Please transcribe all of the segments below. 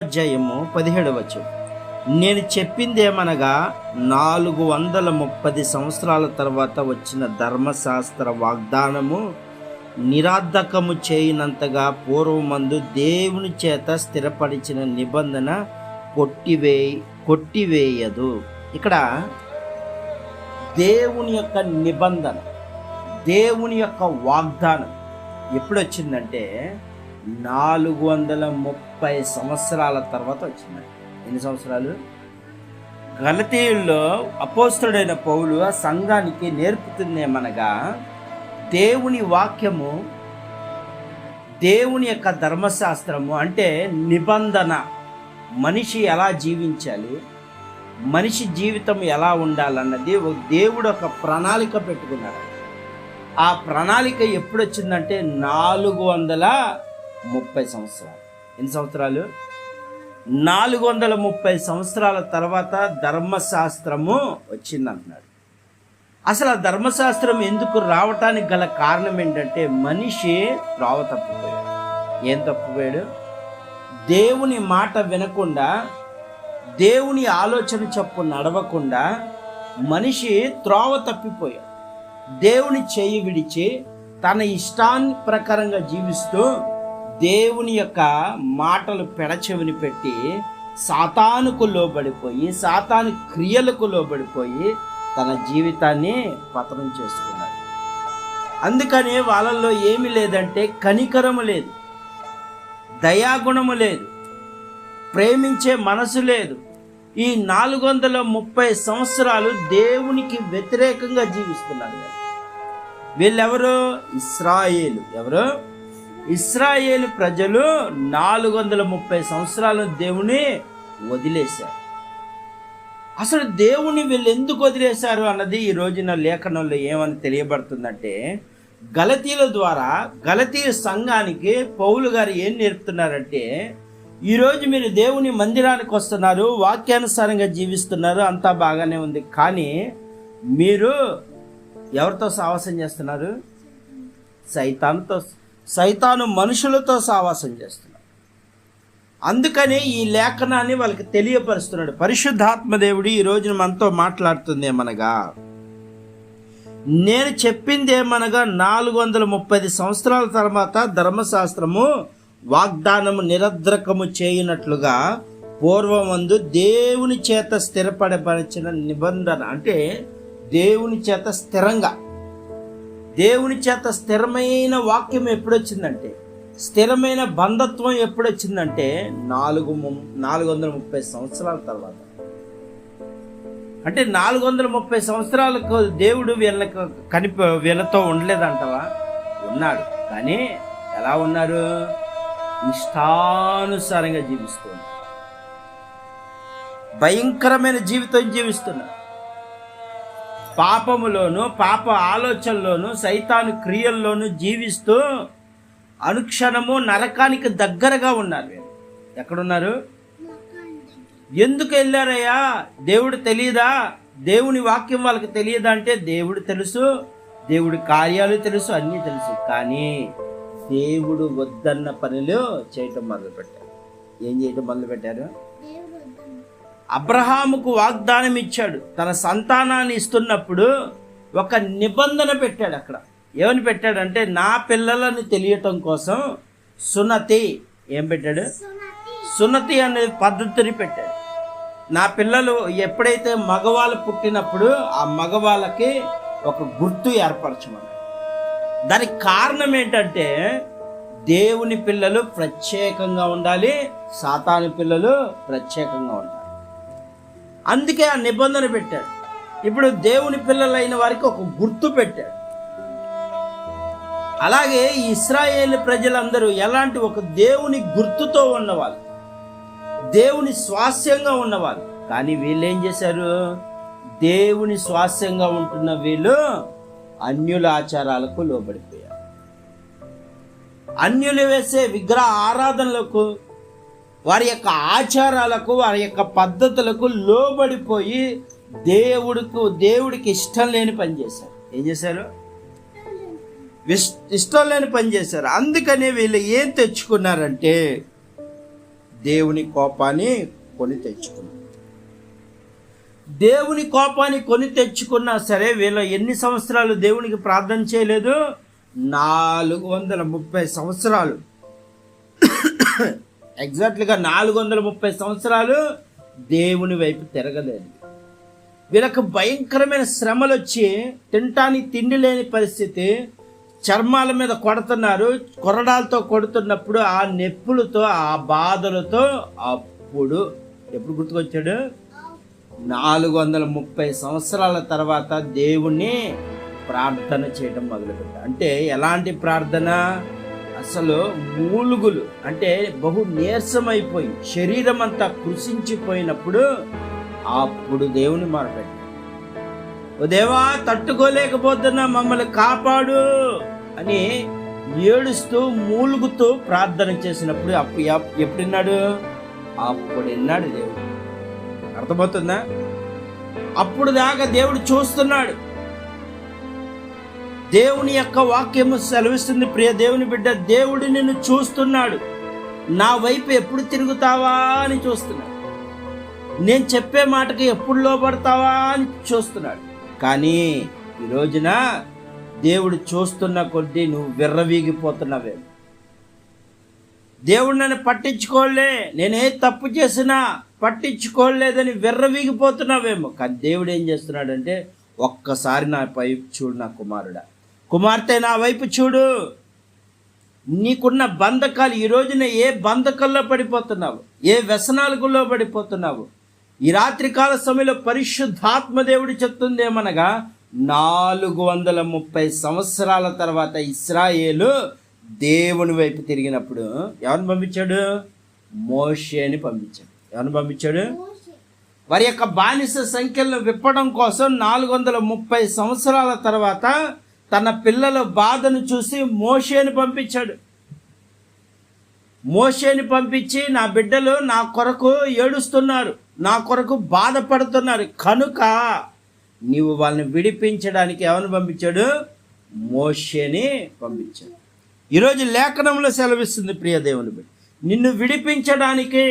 అధ్యాయము పదిహేడవచ్చు నేను చెప్పిందేమనగా నాలుగు వందల ముప్పది సంవత్సరాల తర్వాత వచ్చిన ధర్మశాస్త్ర వాగ్దానము నిరాధకము చేయనంతగా పూర్వమందు దేవుని చేత స్థిరపరిచిన నిబంధన కొట్టివే కొట్టివేయదు. ఇక్కడ దేవుని యొక్క నిబంధన దేవుని యొక్క వాగ్దానం ఎప్పుడు వచ్చిందంటే నాలుగు వందల ముప్పై సంవత్సరాల తర్వాత వచ్చింది. ఎన్ని సంవత్సరాలు? గలతీయుల్లో అపోస్తుడైన పౌలు ఆ సంఘానికి నేర్పుతుందేమనగా దేవుని వాక్యము దేవుని యొక్క ధర్మశాస్త్రము అంటే నిబంధన. మనిషి ఎలా జీవించాలి? మనిషి జీవితం ఎలా ఉండాలన్నది ఒక దేవుడు ఒక ప్రణాళిక పెట్టుకున్నాడు. ఆ ప్రణాళిక ఎప్పుడు వచ్చిందంటే నాలుగు వందల ముప్పై సంవత్సరాలు. ఎన్ని సంవత్సరాలు? నాలుగు వందల ముప్పై సంవత్సరాల తర్వాత ధర్మశాస్త్రము వచ్చిందంటున్నాడు. అసలు ఆ ధర్మశాస్త్రం ఎందుకు రావటానికి గల కారణం ఏంటంటే మనిషి త్రోవ తప్పిపోయాడు. ఏం తప్పిపోయాడు? దేవుని మాట వినకుండా దేవుని ఆలోచన చెప్పు నడవకుండా మనిషి త్రోవ తప్పిపోయాడు. దేవుని చేయి విడిచి తన ఇష్టాన్ని ప్రకారంగా జీవిస్తూ దేవుని యొక్క మాటలు పెడచెవిని పెట్టి సాతానుకు లోబడిపోయి సాతాను క్రియలకు లోబడిపోయి తన జీవితాన్ని పతనం చేసుకున్నాడు. అందుకని వాళ్ళల్లో ఏమి లేదంటే కనికరము లేదు దయాగుణము లేదు ప్రేమించే మనసు లేదు. ఈ నాలుగు వందల ముప్పై సంవత్సరాలు దేవునికి వ్యతిరేకంగా జీవిస్తున్నారు. వీళ్ళెవరు? ఇస్రాయేలు. ఎవరు? ఇస్రాయేలు ప్రజలు నాలుగు వందల ముప్పై సంవత్సరాలు దేవుని వదిలేశారు. అసలు దేవుని వీళ్ళు ఎందుకు వదిలేశారు అన్నది ఈ రోజున లేఖనంలో ఏమని తెలియబడుతుందంటే గలతీల ద్వారా గలతీయ సంఘానికి పౌలు గారు ఏం నేర్పుతున్నారంటే ఈరోజు మీరు దేవుని మందిరానికి వస్తున్నారు వాక్యానుసారంగా జీవిస్తున్నారు అంతా బాగానే ఉంది కానీ మీరు ఎవరితో సాహసం చేస్తున్నారు? సైతాన్తో సైతాను మనుషులతో సావాసం చేస్తున్నాడు. అందుకనే ఈ లేఖనాన్ని వాళ్ళకి తెలియపరుస్తున్నాడు. పరిశుద్ధాత్మ దేవుడు ఈ రోజున మనతో మాట్లాడుతుంది ఏమనగా నేను చెప్పింది ఏమనగా నాలుగు వందల ముప్పై సంవత్సరాల తర్వాత ధర్మశాస్త్రము వాగ్దానము నిరద్రకము చేయనట్లుగా పూర్వమందు దేవుని చేత స్థిరపడపరిచిన నిబంధన అంటే దేవుని చేత స్థిరంగా దేవుని చేత స్థిరమైన వాక్యం ఎప్పుడొచ్చిందంటే స్థిరమైన బంధత్వం ఎప్పుడొచ్చిందంటే నాలుగు నాలుగు వందల ముప్పై సంవత్సరాల తర్వాత. అంటే నాలుగు వందల ముప్పై సంవత్సరాలకు దేవుడు వీళ్ళకు కనిప వీళ్ళతో ఉండలేదంటవా? ఉన్నాడు. కానీ ఎలా ఉన్నారు? ఇష్టానుసారంగా జీవిస్తున్నారు. భయంకరమైన జీవితం జీవిస్తున్నారు. పాపములోను పాప ఆలోచనలోను సైతాను క్రియల్లోను జీవిస్తూ అనుక్షణము నరకానికి దగ్గరగా ఉన్నారు ఎక్కడున్నారు? ఎందుకు వెళ్ళారయ్యా? దేవుడు తెలియదా దేవుని వాక్యం వాళ్ళకి తెలియదా అంటే దేవుడు తెలుసు దేవుడి కార్యాలు తెలుసు అన్నీ తెలుసు. కానీ దేవుడు వద్దన్న పనులు చేయటం మొదలుపెట్టారు. ఏం చేయటం మొదలుపెట్టారు? అబ్రహాముకు వాగ్దానం ఇచ్చాడు తన సంతానాన్ని ఇస్తున్నప్పుడు ఒక నిబంధన పెట్టాడు అక్కడ. ఏమని పెట్టాడంటే నా పిల్లలని తెలియటం కోసం సున్నతి. ఏం పెట్టాడు? సున్నతి అనే పద్ధతిని పెట్టాడు. నా పిల్లలు ఎప్పుడైతే మగవాళ్ళు పుట్టినప్పుడు ఆ మగవాళ్ళకి ఒక గుర్తు ఏర్పరచమన్నాడు. దానికి కారణం ఏంటంటే దేవుని పిల్లలు ప్రత్యేకంగా ఉండాలి సాతాను పిల్లలు ప్రత్యేకంగా ఉండాలి. అందుకే ఆ నిబంధన పెట్టాడు. ఇప్పుడు దేవుని పిల్లలైన వారికి ఒక గుర్తు పెట్టాడు. అలాగే ఇస్రాయేల్ ప్రజలందరూ ఎలాంటి ఒక దేవుని గుర్తుతో ఉన్నవాళ్ళు దేవుని స్వాస్యంగా ఉన్నవాళ్ళు. కానీ వీళ్ళు ఏం చేశారు? దేవుని స్వాస్యంగా ఉంటున్న వీళ్ళు అన్యుల ఆచారాలకు లోబడిపోయారు. అన్యులు వేసే విగ్రహ ఆరాధనలకు వారి యొక్క ఆచారాలకు వారి యొక్క పద్ధతులకు లోబడిపోయి దేవుడికి దేవుడికి ఇష్టం లేని పని చేశారు. ఏం చేశారు? ఇష్టం లేని పని చేశారు. అందుకనే వీళ్ళు ఏం తెచ్చుకున్నారంటే దేవుని కోపాన్ని కొని తెచ్చుకున్నారు. దేవుని కోపాన్ని కొని తెచ్చుకున్నా సరే వీళ్ళ ఎన్ని సంవత్సరాలు దేవునికి ప్రార్థన చేయలేదు? నాలుగు వందల ముప్పై సంవత్సరాలు. ఎగ్జాక్ట్లీగా నాలుగు వందల ముప్పై సంవత్సరాలు దేవుని వైపు తిరగలేదు. వీళ్ళకు భయంకరమైన శ్రమలు వచ్చి తినటానికి తిండి లేని పరిస్థితి చర్మాల మీద కొడుతున్నారు. కొరడాలతో కొడుతున్నప్పుడు ఆ నొప్పులతో ఆ బాధలతో అప్పుడు ఎప్పుడు గుర్తుకొచ్చాడు? నాలుగు వందల ముప్పై సంవత్సరాల తర్వాత దేవుణ్ణి ప్రార్థన చేయడం మొదలుపెట్టాడు. అంటే ఎలాంటి ప్రార్థన? అసలు మూలుగులు అంటే బహు నీరసమైపోయి శరీరం అంతా కృషించిపోయినప్పుడు అప్పుడు దేవుని మొరపెట్టాడు ఓ దేవా తట్టుకోలేకపోతున్నా మమ్మల్ని కాపాడు అని ఏడుస్తూ మూలుగుతూ ప్రార్థన చేసినప్పుడు అప్పుడు ఎప్పుడున్నాడు? అప్పుడున్నాడు అప్పుడు విన్నాడు దేవుడు. అర్థమవుతుందా? అప్పుడు దాకా దేవుడు చూస్తున్నాడు. దేవుని యొక్క వాక్యము సెలవిస్తుంది. ప్రియ దేవుని బిడ్డ దేవుడు నిన్ను చూస్తున్నాడు. నా వైపు ఎప్పుడు తిరుగుతావా అని చూస్తున్నాడు. నేను చెప్పే మాటకి ఎప్పుడు లోపడతావా అని చూస్తున్నాడు. కానీ ఈ రోజున దేవుడు చూస్తున్న కొద్దీ నువ్వు విర్రవీగిపోతున్నావే. దేవుడు నన్ను పట్టించుకోలే నేనే తప్పు చేసినా పట్టించుకోలేదని విర్రవీగిపోతున్నావేమో. కానీ దేవుడు ఏం చేస్తున్నాడంటే ఒక్కసారి నా పై చూడు నా కుమారుడా. కుమార్తె నా వైపు చూడు. నీకున్న బంధకాలు ఈ రోజున ఏ బంధకాల్లో పడిపోతున్నావు? ఏ వ్యసనాలకు పడిపోతున్నావు? ఈ రాత్రి కాల సమయంలో పరిశుద్ధాత్మ దేవుడు చెప్తుంది ఏమనగా నాలుగు వందల ముప్పై సంవత్సరాల తర్వాత ఇస్రాయేలు దేవుని వైపు తిరిగినప్పుడు ఎవరిని పంపించాడు? మోషేని పంపించాడు. ఎవరిని పంపించాడు? వారి యొక్క బానిస సంఖ్యలను విప్పడం కోసం నాలుగు వందల ముప్పై సంవత్సరాల తర్వాత తన పిల్లల బాధను చూసి మోషేని పంపించాడు. మోషేని పంపించి నా బిడ్డలు నా కొరకు ఏడుస్తున్నారు నా కొరకు బాధపడుతున్నారు కనుక నీవు వాళ్ళని విడిపించడానికి ఎవరిని పంపించాడు? మోషేని పంపించాడు. ఈరోజు లేఖనంలో సెలవిస్తుంది ప్రియ దేవుని బిడ్డ నిన్ను విడిపించడానికి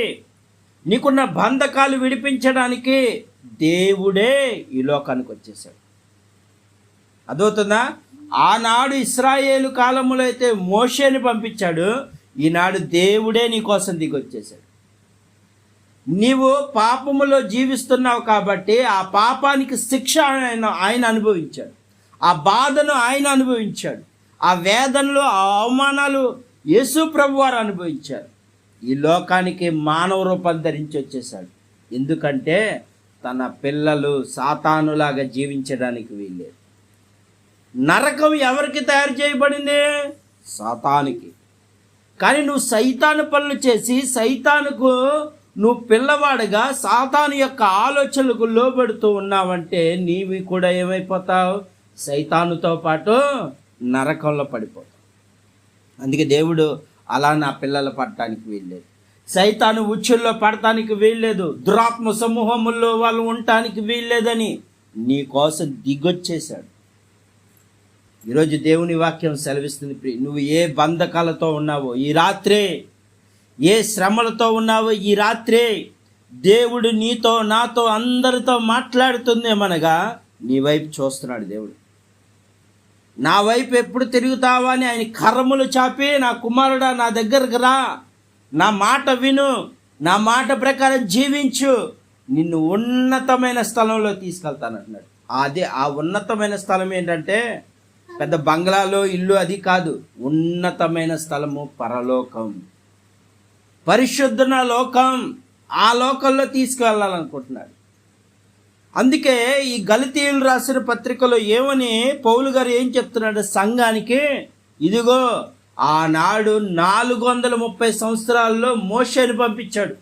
నీకున్న బంధకాలు విడిపించడానికి దేవుడే ఈ లోకానికి వచ్చేసాడు అదవుతుందా ఆనాడు ఇస్రాయేలు కాలంలో అయితే మోషేని పంపించాడు ఈనాడు దేవుడే నీకోసం దిగొచ్చేసాడు నీవు పాపములో జీవిస్తున్నావు కాబట్టి ఆ పాపానికి శిక్ష ఆయన ఆయన అనుభవించాడు. ఆ బాధను ఆయన అనుభవించాడు. ఆ వేదనలు ఆ అవమానాలు యేసు ప్రభు వారు అనుభవించారు. ఈ లోకానికి మానవ రూపం ధరించి వచ్చేసాడు ఎందుకంటే తన పిల్లలు సాతానులాగా జీవించడానికి వీల్లేదు. నరకం ఎవరికి తయారు చేయబడింది? సాతానికి. కానీ నువ్వు సైతాను పనులు చేసి సైతానుకు నువ్వు పిల్లవాడిగా సాతాను యొక్క ఆలోచనలకు లోబడుతూ ఉన్నావంటే నీవి కూడా ఏమైపోతావు? సైతానుతో పాటు నరకంలో పడిపోతావు. అందుకే దేవుడు అలా నా పిల్లలు పడటానికి వీల్లేదు. సైతాను ఉచ్చుల్లో పడటానికి వీల్లేదు. దురాత్మ సమూహముల్లో వాళ్ళు ఉండటానికి వీల్లేదని నీ కోసం దిగొచ్చేశాడు. ఈరోజు దేవుని వాక్యం సెలవిస్తుంది. ప్రియ నువ్వు ఏ బంధకాలతో ఉన్నావో ఈ రాత్రే ఏ శ్రమలతో ఉన్నావో ఈ రాత్రే దేవుడు నీతో నాతో అందరితో మాట్లాడుతుందేమనగా నీ వైపు చూస్తున్నాడు దేవుడు. నా వైపు ఎప్పుడు తిరుగుతావా అని ఆయన కర్రములు చాపి నా కుమారుడా నా దగ్గరకు రా. నా మాట విను. నా మాట ప్రకారం జీవించు. నిన్ను ఉన్నతమైన స్థలంలో తీసుకెళ్తానంటున్నాడు. అదే ఆ ఉన్నతమైన స్థలం ఏంటంటే పెద్ద బంగ్లాలో ఇల్లు అది కాదు. ఉన్నతమైన స్థలము పరలోకం. పరిశుద్ధన లోకం ఆ లోకంలో తీసుకువెళ్ళాలనుకుంటున్నాడు అందుకే ఈ గలితీయులు రాసిన పత్రికలో ఏమని పౌలు గారు ఏం చెప్తున్నాడు? సంఘానికి ఇదిగో ఆనాడు నాలుగు వందల ముప్పై సంవత్సరాల్లో మోషని పంపించాడు.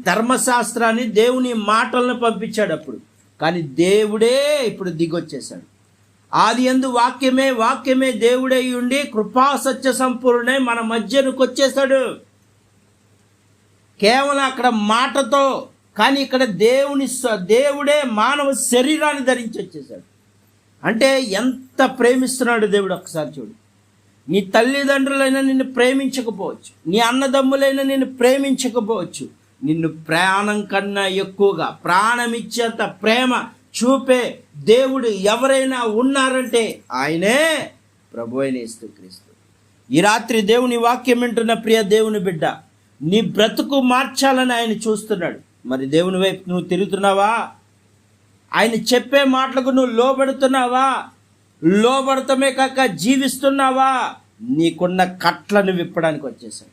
ధర్మశాస్త్రాన్ని దేవుని మాటలను పంపించాడు అప్పుడు. కానీ దేవుడే ఇప్పుడు దిగొచ్చేశాడు. ఆది ఎందు వాక్యమే వాక్యమే దేవుడై ఉండి కృపా సత్య సంపూర్ణే మన మధ్యనికి వచ్చేసాడు కేవలం అక్కడ మాటతో కానీ ఇక్కడ దేవుని దేవుడే మానవ శరీరాన్ని ధరించి వచ్చేసాడు అంటే ఎంత ప్రేమిస్తున్నాడు దేవుడు ఒకసారి చూడు. నీ తల్లిదండ్రులైనా నిన్ను ప్రేమించకపోవచ్చు. నీ అన్నదమ్ములైనా నిన్ను ప్రేమించకపోవచ్చు. నిన్ను ప్రాణం కన్నా ఎక్కువగా ప్రాణం ఇచ్చేంత ప్రేమ చూపే దేవుడు ఎవరైనా ఉన్నారంటే ఆయనే ప్రభు అయిన క్రీస్తు ఈ రాత్రి దేవుని వాక్యం వింటున్న ప్రియ దేవుని బిడ్డ నీ బ్రతుకు మార్చాలని ఆయన చూస్తున్నాడు. మరి దేవుని వైపు నువ్వు తిరుగుతున్నావా? ఆయన చెప్పే మాటలకు నువ్వు లోబడుతున్నావా? లోబడతమే కాక జీవిస్తున్నావా? నీకున్న కట్లను విప్పడానికి వచ్చేసాడు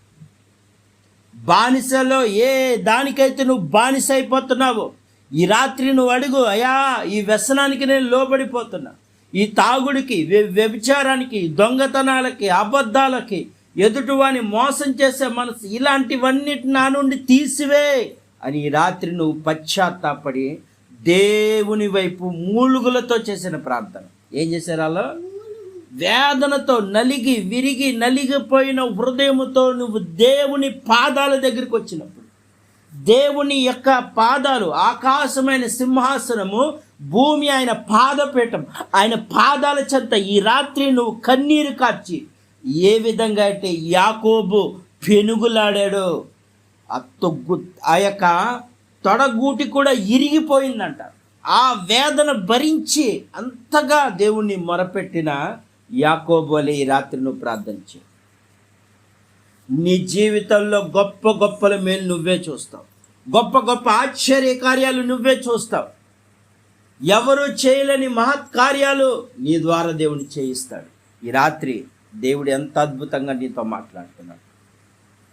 బానిసలో ఏ దానికైతే నువ్వు బానిస అయిపోతున్నావో ఈ రాత్రి నువ్వు అడుగు అయా ఈ వ్యసనానికి నేను లోబడిపోతున్నా. ఈ తాగుడికి వ్య- వ్యభిచారానికి దొంగతనాలకి అబద్ధాలకి ఎదుటివాని మోసం చేసే మనసు ఇలాంటివన్నిటి నా నుండి తీసివే అని ఈ రాత్రి నువ్వు పశ్చాత్తాపడి దేవుని వైపు మూలుగులతో చేసిన ప్రార్థన. ఏం చేశారు అలా? వేదనతో నలిగి విరిగి నలిగిపోయిన హృదయముతో నువ్వు దేవుని పాదాల దగ్గరికి వచ్చినప్పుడు దేవుని యొక్క పాదాలు ఆకాశమైన సింహాసనము భూమి ఆయన పాదపీఠం. ఆయన పాదాల చెంత ఈ రాత్రి నువ్వు కన్నీరు కార్చి. ఏ విధంగా అయితే యాకోబు పెనుగులాడాడో. ఆ తొగ్గు ఆ యొక్క తొడగూటి కూడా ఇరిగిపోయిందంట. ఆ వేదన భరించి అంతగా దేవుణ్ణి మొరపెట్టిన యాకోబు అలే ఈ రాత్రి నువ్వు ప్రార్థించు నీ జీవితంలో గొప్ప గొప్పల మేలు నువ్వే చూస్తావు. గొప్ప గొప్ప ఆశ్చర్య కార్యాలు నువ్వే చూస్తావు. ఎవరు చేయలేని మహత్ కార్యాలు నీ ద్వారా దేవుడు చేయిస్తాడు. ఈ రాత్రి దేవుడు ఎంత అద్భుతంగా నీతో మాట్లాడుతున్నాడు.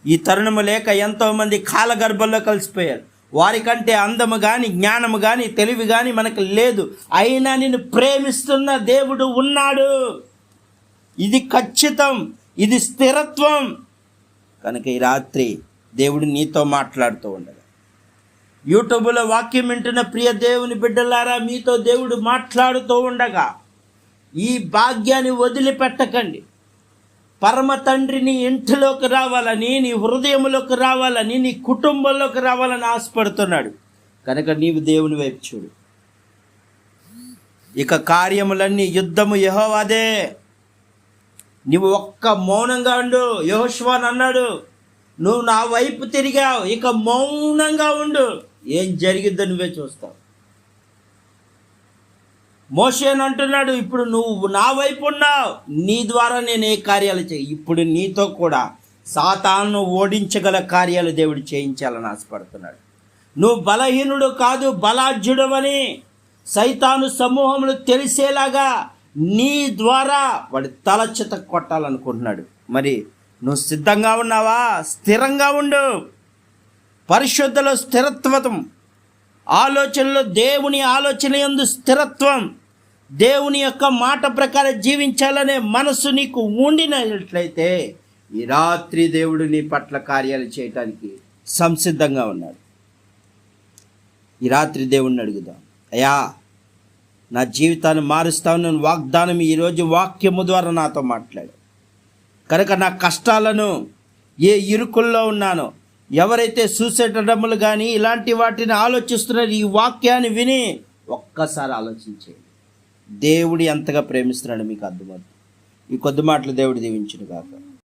ఈ తరుణము లేక ఎంతోమంది కాలగర్భంలో కలిసిపోయారు. వారికంటే అందము కానీ జ్ఞానము కానీ తెలివి కానీ మనకు లేదు. అయినా నిన్ను ప్రేమిస్తున్న దేవుడు ఉన్నాడు. ఇది ఖచ్చితం. ఇది స్థిరత్వం. కనుక ఈ రాత్రి దేవుడు నీతో మాట్లాడుతూ ఉండగా యూట్యూబ్లో వాక్యం వింటున్న ప్రియ దేవుని బిడ్డలారా మీతో దేవుడు మాట్లాడుతూ ఉండగా ఈ భాగ్యాన్ని వదిలిపెట్టకండి. పరమ తండ్రిని ఇంటిలోకి రావాలని నీ హృదయంలోకి రావాలని నీ కుటుంబంలోకి రావాలని ఆశపడుతున్నాడు. కనుక నీవు దేవుని వైపు చూడు. ఇక కార్యములన్నీ యుద్ధము యహోవాదే. నువ్వు ఒక్క మౌనంగా ఉండు. యహోష్వాన్ అన్నాడు నువ్వు నా వైపు తిరిగావు. ఇక మౌనంగా ఉండు. ఏం జరిగిద్దో నువ్వే చూస్తావు. మోషేన్ అంటున్నాడు ఇప్పుడు నువ్వు నా వైపు ఉన్నావు. నీ ద్వారా నేను ఏ కార్యాలు చేయి ఇప్పుడు నీతో కూడా సాతాను ఓడించగల కార్యాలు దేవుడు చేయించాలని ఆశపడుతున్నాడు. నువ్వు బలహీనుడు కాదు బలాఢ్యుడవని సైతాను సమూహములు తెలిసేలాగా నీ ద్వారా వాడి తల చిత కొట్టాలనుకుంటున్నాడు. మరి నువ్వు సిద్ధంగా ఉన్నావా? స్థిరంగా ఉండు. పరిశుద్ధలో స్థిరత్వం ఆలోచనలో దేవుని ఆలోచన ఎందు స్థిరత్వం. దేవుని యొక్క మాట ప్రకారం జీవించాలనే మనసు నీకు ఉండినట్లయితే ఈ రాత్రి దేవుడు నీ పట్ల కార్యాలు చేయటానికి సంసిద్ధంగా ఉన్నాడు. ఈ రాత్రి దేవుణ్ణి అడుగుదాం. అయ్యా నా జీవితాన్ని మారుస్తావు నేను వాగ్దానం ఈరోజు వాక్యము ద్వారా నాతో మాట్లాడు. కనుక నా కష్టాలను ఏ ఇరుకుల్లో ఉన్నానో ఎవరైతే సూసైడ్ కానీ ఇలాంటి వాటిని ఆలోచిస్తున్నారో ఈ వాక్యాన్ని విని ఒక్కసారి ఆలోచించేయండి దేవుడు ఎంతగా ప్రేమిస్తున్నాడు మీకు అర్థమవుతుంది. ఈ కొద్ది మాటలు దేవుడు దీవించిన కాక